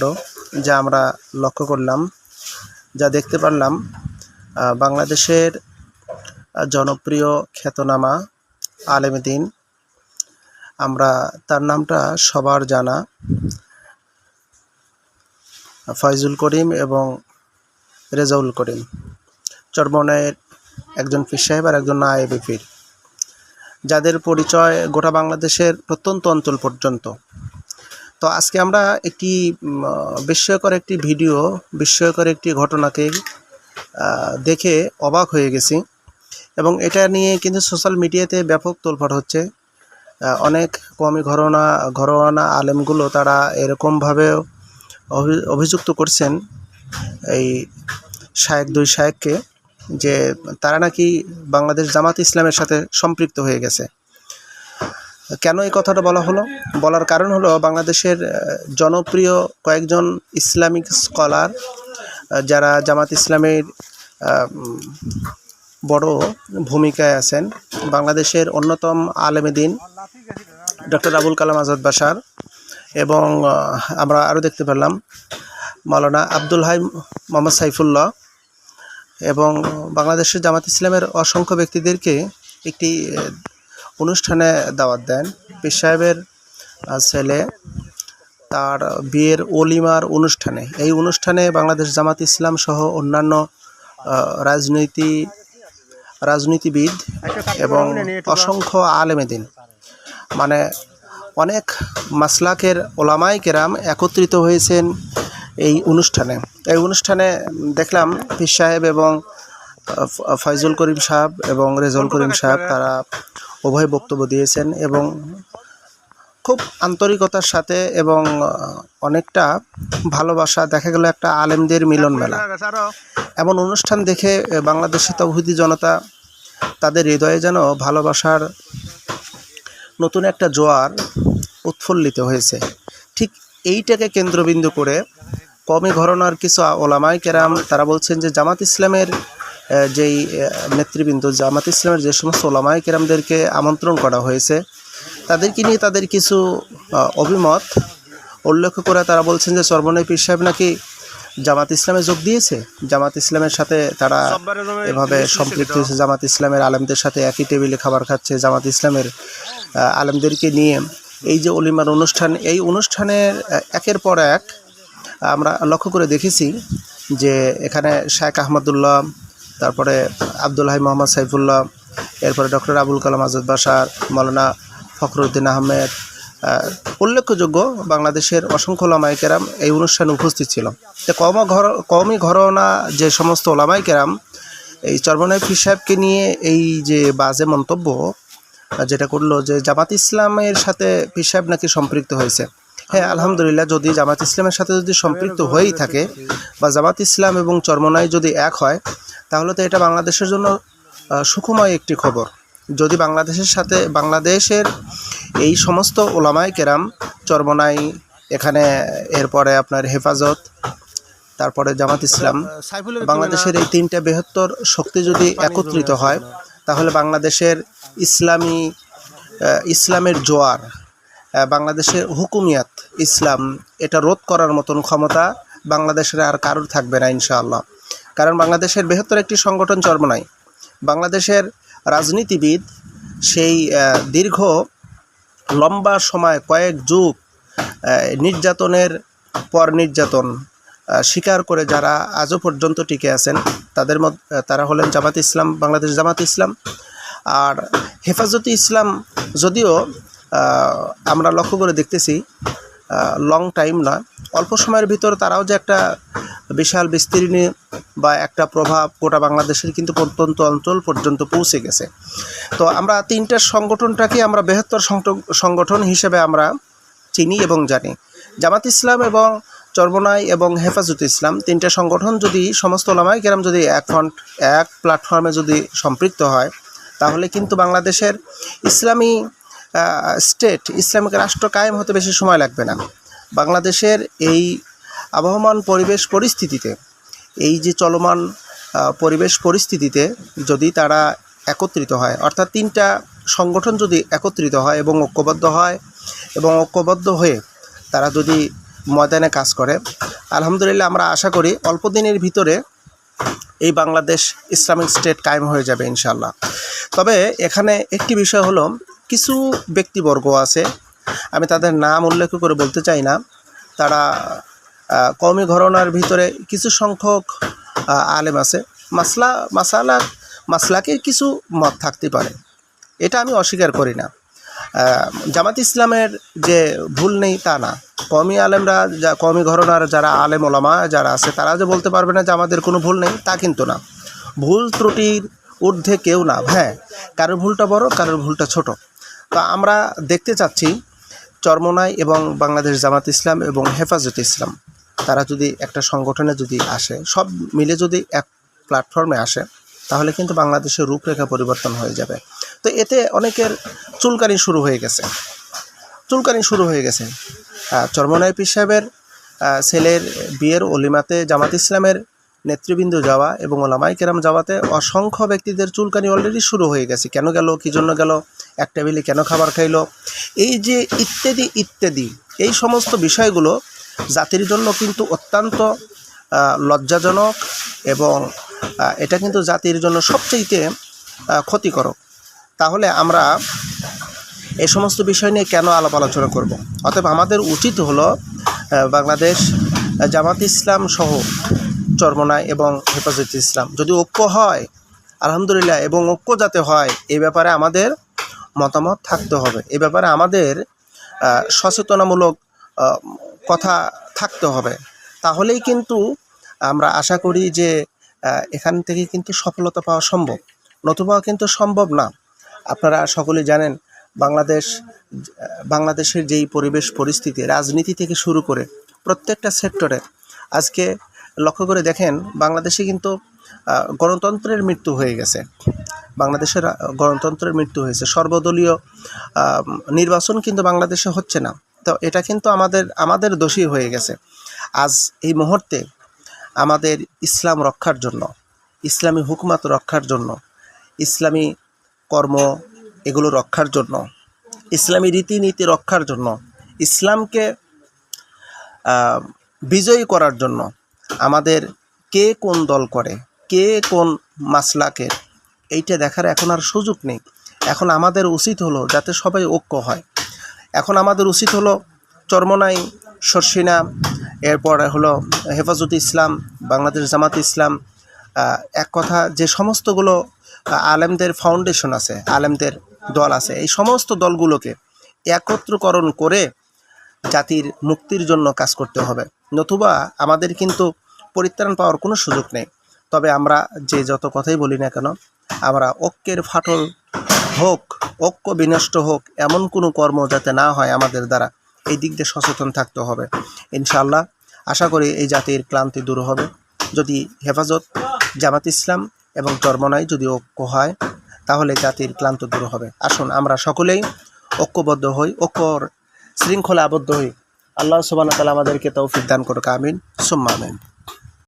কর্মকাণ্ড যা আমরা লক্ষ্য করলাম, যা দেখতে পারলাম বাংলাদেশের জনপ্রিয় খ্যাতনামা আলেমদিন আমরা তার নামটা সবার জানা। ফয়জুল করিম এবং রেজাউল করিম। চরমনের একজন পীর সাহেব আর একজন নায়েবে পীর। যাদের পরিচয় গোটা বাংলাদেশের প্রত্যন্ত অঞ্চল পর্যন্ত। তো আজকে আমরা একটি বিস্ময়কর একটি ভিডিও, বিস্ময়কর একটি ঘটনাকে দেখে অবাক হয়ে গেছি। এবং এটা নিয়ে কিন্তু সোশ্যাল মিডিয়াতে ব্যাপক তোলপাড় হচ্ছে। অনেক কমই ঘরোনা, ঘরোয়ানা আলেমগুলো তারা এরকমভাবে অভি- অভিযুক্ত করছেন এই শায়েক দুই শায়েককে, যে তারা নাকি বাংলাদেশ জামাত ইসলামের সাথে সম্পৃক্ত হয়ে গেছে। কেন এই কথাটা বলা হলো? বলার কারণ হলো বাংলাদেশের জনপ্রিয় কয়েকজন ইসলামিক স্কলার যারা জামাত ইসলামের বড় ভূমিকায় আছেন। বাংলাদেশের অন্যতম আলেমেদিন ডক্টর আবুল কালাম আজাদ বাসার এবং আমরা আরও দেখতে পেলাম মাওলানা আব্দুল হাই মোহাম্মদ সাইফুল্লাহ এবং বাংলাদেশের জামাত ইসলামের অসংখ্য ব্যক্তিদেরকে একটি অনুষ্ঠানে দাওয়াত দেন। পীর সাহেবের ছেলে তার বিয়ের অলিমার অনুষ্ঠানে। এই অনুষ্ঠানে বাংলাদেশ জামাত ইসলাম সহ অন্যান্য রাজনীতি, রাজনীতিবিদ এবং অসংখ্য আলেমেদিন মানে অনেক মাসলাকের ওলামাই কেরাম একত্রিত হয়েছেন এই অনুষ্ঠানে। এই অনুষ্ঠানে দেখলাম পীর সাহেব এবং ফয়জুল করিম সাহেব এবং রেজল করিম সাহেব তারা উভয় বক্তব্য দিয়েছেন এবং খুব আন্তরিকতার সাথে এবং অনেকটা ভালোবাসা, দেখা গেল একটা আলেমদের মিলন মেলা। এমন অনুষ্ঠান দেখে বাংলাদেশের তৌহিদি জনতা তাদের হৃদয়ে যেন ভালোবাসার নতুন একটা জোয়ার উৎফুল্লিত হয়েছে। ঠিক এইটাকে কেন্দ্রবিন্দু করে কমই ঘরনার কিছু ওলামাই কেরাম তারা বলছেন যে জামাত ইসলামের যেই নেতৃবৃন্দ জামাত ইসলামের যে সমস্ত ওলামাই কেরামদেরকে আমন্ত্রণ করা হয়েছে তাদেরকে নিয়ে তাদের কিছু অভিমত উল্লেখ করে তারা বলছেন যে সর্বনয় পীর সাহেব নাকি জামাত ইসলামে যোগ দিয়েছে। জামাত ইসলামের সাথে তারা এভাবে সম্পৃক্ত হয়েছে। জামাত ইসলামের আলেমদের সাথে একই টেবিলে খাবার খাচ্ছে। জামাত ইসলামের আলেমদেরকে নিয়ে এই যে অলিমার অনুষ্ঠান এই অনুষ্ঠানের একের পর এক আমরা লক্ষ্য করে দেখেছি যে এখানে শেখ আহমদুল্লাহ তারপরে আব্দুল হাই মোহাম্মদ সাইফুল্লাহ, এরপরে ডক্টর আবুল কালাম আজাদ বাসার মৌলানা ফখরুদ্দিন আহমেদ উল্লেখযোগ্য বাংলাদেশের অসংখ্য ওলামাই কেরাম এই অনুষ্ঠানে উপস্থিত ছিল তো কম ঘর, কমই ঘরনা যে সমস্ত ওলামাই কেরাম, এই চর্মনাই ফির সাহেবকে নিয়ে এই যে বাজে মন্তব্য, যেটা করল যে জামাত ইসলামের সাথে পীর সাহেব নাকি সম্পৃক্ত হয়েছে। হ্যাঁ আলহামদুলিল্লাহ যদি জামাত ইসলামের সাথে যদি সম্পৃক্ত হয়েই থাকে বা জামাত ইসলাম এবং চর্মনাই যদি এক হয় তাহলে তো এটা বাংলাদেশের জন্য সুখময় একটি খবর। যদি বাংলাদেশের সাথে বাংলাদেশের এই সমস্ত ওলামায় কেরাম চর্মনাই এখানে এরপরে আপনার হেফাজত তারপরে জামাত ইসলাম বাংলাদেশের এই তিনটা বৃহত্তর শক্তি যদি একত্রিত হয় তাহলে বাংলাদেশের ইসলামী ইসলামের জোয়ার বাংলাদেশের হুকুমিয়াত, ইসলাম, এটা রোধ করার মতন ক্ষমতা বাংলাদেশের আর কারোর থাকবে না, ইনশাআল্লাহ। কারণ বাংলাদেশের বৃহত্তর একটি সংগঠন চর্মনাই বাংলাদেশের রাজনীতিবিদ সেই দীর্ঘ, লম্বা সময়, কয়েক যুগ নির্যাতনের পর নির্যাতন স্বীকার করে যারা আজও পর্যন্ত টিকে আছেন, তাদের মধ্যে তারা হলেন জামাত ইসলাম, বাংলাদেশ জামাত ইসলাম। আর হেফাজতে ইসলাম যদিও আমরা লক্ষ্য করে দেখতেছি লং টাইম না। অল্প সময়ের ভিতর তারাও যে একটা বিশাল বিস্তীর্ণ বা একটা প্রভাব গোটা বাংলাদেশের কিন্তু প্রত্যন্ত অঞ্চল পর্যন্ত পৌঁছে গেছে। তো আমরা তিনটা সংগঠনটাকে আমরা বৃহত্তর সংগঠন হিসেবে আমরা চিনি এবং জানি। জামাত ইসলাম এবং চর্বনাই এবং হেফাজত ইসলাম তিনটা সংগঠন যদি সমস্ত ওলামাই কেরাম যদি এক ফ্রন্ট এক প্ল্যাটফর্মে যদি সম্পৃক্ত হয়, তাহলে কিন্তু বাংলাদেশের ইসলামী স্টেট ইসলামিক রাষ্ট্র কায়েম হতে বেশি সময় লাগবে না। বাংলাদেশের এই আবহমান পরিবেশ পরিস্থিতিতে, এই যে চলমান পরিবেশ পরিস্থিতিতে যদি তারা একত্রিত হয়, অর্থাৎ তিনটা সংগঠন যদি একত্রিত হয় এবং ঐক্যবদ্ধ হয় এবং ঐক্যবদ্ধ হয়ে তারা যদি ময়দানে কাজ করে, আলহামদুলিল্লাহ আমরা আশা করি অল্প দিনের ভিতরে এই বাংলাদেশ ইসলামিক স্টেট কায়েম হয়ে যাবে ইনশাল্লাহ তবে এখানে একটি বিষয় হলো কিছু ব্যক্তিবর্গ আছে, আমি তাদের নাম উল্লেখ করে বলতে চাই না। তারা কওমি ঘরনার ভিতরে কিছু সংখ্যক আলেম আছে। মাসলা, মাসালা মাসলাকের কিছু মত থাকতে পারে। এটা আমি অস্বীকার করি না। জামাত ইসলামের যে ভুল নেই তা না। কমি আলেমরা যা কমি ঘরনার যারা আলেম ওলামা যারা আছে, তারা যে বলতে পারবে না যে আমাদের কোনো ভুল নেই, তা কিন্তু না। ভুল ত্রুটির ঊর্ধ্বে কেউ না। হ্যাঁ কারোর ভুলটা বড়, কারোর ভুলটা ছোট। তো আমরা দেখতে চাচ্ছি চরমনাই এবং বাংলাদেশ জামাত ইসলাম এবং হেফাজত ইসলাম। তারা যদি একটা সংগঠনে যদি আসে সব মিলে যদি এক প্ল্যাটফর্মে আসে তাহলে কিন্তু বাংলাদেশের রূপরেখা পরিবর্তন হয়ে যাবে। তো এতে অনেকের চুলকানি শুরু হয়ে গেছে। চুলকানি শুরু হয়ে গেছে। আহ, চরমনাই পীর সাহেবের ছেলের বিয়ের অলিমাতে জামাত ইসলামের নেতৃবৃন্দ যাওয়া এবং ওলামাই কেরাম যাওয়াতে অসংখ্য ব্যক্তিদের চুলকানি অলরেডি শুরু হয়ে গেছে। কেন গেল? কী জন্য গেল? এক টেবিলে কেন খাবার খাইলো? এই যে ইত্যাদি ইত্যাদি, এই সমস্ত বিষয়গুলো জাতির জন্য কিন্তু অত্যন্ত লজ্জাজনক এবং এটা কিন্তু জাতির জন্য সবচেয়ে ক্ষতিকরক। তাহলে আমরা এই সমস্ত বিষয় নিয়ে কেন আলাপ আলোচনা করব? অতএব আমাদের উচিত হলো বাংলাদেশ জামাত ইসলাম সহ চরমনায় এবং হেফাজত ইসলাম। যদি ঐক্য হয়, আলহামদুলিল্লাহ, এবং ঐক্য যাতে হয় এই ব্যাপারে আমাদের মতামত থাকতে হবে। এ ব্যাপারে আমাদের সচেতনামূলক কথা থাকতে হবে। তাহলেই কিন্তু আমরা আশা করি যে এখান থেকে কিন্তু সফলতা পাওয়া সম্ভব। নতুবা কিন্তু সম্ভব না। আপনারা সকলে জানেন, বাংলাদেশ, বাংলাদেশের যেই পরিবেশ, পরিস্থিতি, রাজনীতি থেকে শুরু করে প্রত্যেকটা সেক্টরে আজকে লক্ষ্য করে দেখেন, বাংলাদেশে কিন্তু গণতন্ত্রের মৃত্যু হয়ে গেছে। বাংলাদেশের গণতন্ত্রের মৃত্যু হয়েছে। সর্বদলীয় নির্বাচন কিন্তু বাংলাদেশে হচ্ছে না। তো এটা কিন্তু আমাদের আমাদের দোষী হয়ে গেছে। আজ এই মুহূর্তে আমাদের ইসলাম রক্ষার জন্য, ইসলামী হুকুমাত রক্ষার জন্য, ইসলামী কর্ম এগুলো রক্ষার জন্য, ইসলামী রীতিনীতি রক্ষার জন্য, ইসলামকে বিজয়ী করার জন্য আমাদের কে কোন দল করে, কে কোন মাসলাকের এইটা দেখার এখন আর সুযোগ নেই। এখন আমাদের উচিত হলো যাতে সবাই ঐক্য হয়। এখন আমাদের উচিত হলো চরমনাই শর্ষিনা এরপর হলো হেফাজত ইসলাম, বাংলাদেশ জামাত ইসলাম এক কথা যে সমস্তগুলো আলেমদের ফাউন্ডেশন আছে, আলেমদের দল আছে, এই সমস্ত দলগুলোকে একত্রকরণ করে জাতির মুক্তির জন্য কাজ করতে হবে। নতুবা আমাদের কিন্তু পরিত্রাণ পাওয়ার কোনো সুযোগ নেই। তবে আমরা যে যত কথাই বলি না কেন আমরা ঐক্যের ফাটল হোক, ঐক্য বিনষ্ট হোক, এমন কোনো কর্ম যাতে না হয় আমাদের দ্বারা, এই দিক দিয়ে সচেতন থাকতে হবে। ইনশাল্লাহ আশা করি এই জাতির ক্লান্তি দূর হবে। যদি হেফাজত, জামাত ইসলাম এবং চরমনাই যদি ঐক্য হয়, তাহলে জাতির ক্লান্ত দূর হবে। আসুন, আমরা সকলেই ঐক্যবদ্ধ হই, ঐক্যর শৃঙ্খলা আবদ্ধ হই। আল্লাহ সুবান তালা আমাদেরকে তৌফিক দান করুক, আমিন। সুম্মা আমিন।